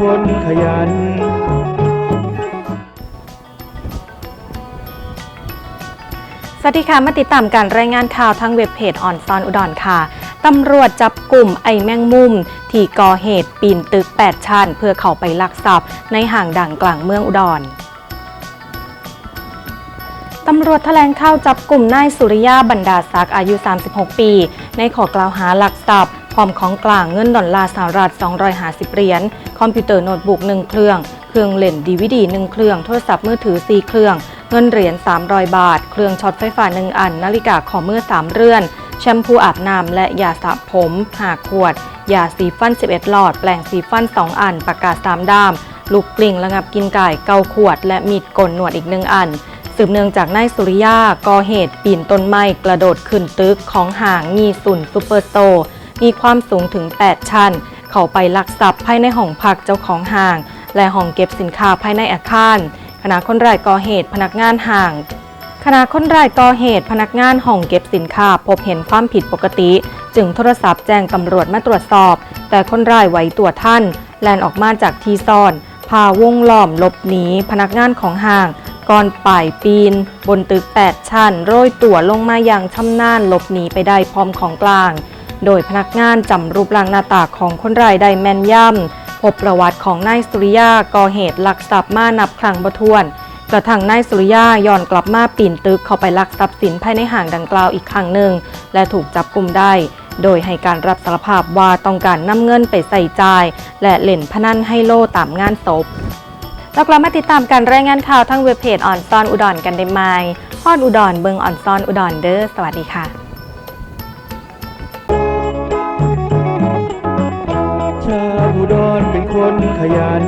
คนขยัน สวัสดีค่ะ มาติดตามการรายงานข่าวทางเว็บเพจออนซอนอุดรค่ะ ตำรวจจับกลุ่มไอแมงมุม ที่ก่อเหตุปีนตึก 8 ชั้น เพื่อเข้าไปลักทรัพย์ ในห่างดังกลางเมืองอุดรตำรวจแถลงข่าวจับกลุ่มนายสุริยาบรรดาศักดิ์อายุ 36 ปี ในข้อกล่าวหาลักทรัพย์ พร้อมของกลางเงินดอลลาร์สหรัฐ250เหรียญ คอมพิวเตอร์โน้ตบุ๊ก1เครื่อง เครื่องเล่นดีวดี1เครื่อง โทรศัพท์มือถือ 4 เครื่อง เงินเหรียญ 300 บาท เครื่องช็อตไฟฟ้า 1 อัน นาฬิกาข้อมือ 3 เรือน แชมพูอาบน้ำและยาสระผม5ขวด ยาสีฟัน 11 หลอด แปรงสีฟัน 2 อัน ปากกา3ด้าม ลูกกลิ่งระงับกินไก่เกาขวด และมีดกลหนวดอีกหนึ่งอันสืบเนื่องจากนายสุริยาก่อเหตุปีนต้นไม้กระโดดขึ้นตึกของห่างมีสุนซูเปอร์โต มีความสูงถึง 8 ชั้น เข้าไปลักทรัพย์ภายในห้องพักเจ้าของห่าง และห้องเก็บสินค้าภายในอาคารขณะคนร้ายก่อเหตุพนักงานห่างขณะคนร้ายก่อเหตุพนักงานห้องเก็บสินค้าพบเห็นความผิดปกติ จึงโทรศัพท์แจ้งตำรวจมาตรวจสอบ แต่คนร้ายไหวตัวท่าน แลนออกมาจากที่ซ่อน พาวงล้อมหลบหนีพนักงานของห้างก่อนป่ายปีน บนตึก 8 ชั้น โรยตัวลงมาอย่างชำนาญหลบหนีไปได้พร้อมของกลาง โดยพนักงานจำรูปร่างหน้าตาของคนร้ายได้แม่นยำพบประวัติของนายสุริยาก่อเหตุลักทรัพย์มานับครั้งบ่ถ้วน กระทั่งนายสุริยาย้อนกลับมาปีนตึกเข้าไปลักทรัพย์สินภายในห้างดังกล่าวอีกครั้งหนึ่ง และถูกจับกลุ่มได้ โดยให้การรับสารภาพว่าต้องการนำเงินไปใส่จ่าย และเล่นพนันไฮโลตามงานศพเรากลับมาติดตามการรายงานข่าวทั้งเว็บเพจออนซอนอุดรกันได้ไหมฮอดอุดรเบิงออนซอนอุดรเด้อสวัสดีค่ะ ดรเป็นคนขยัน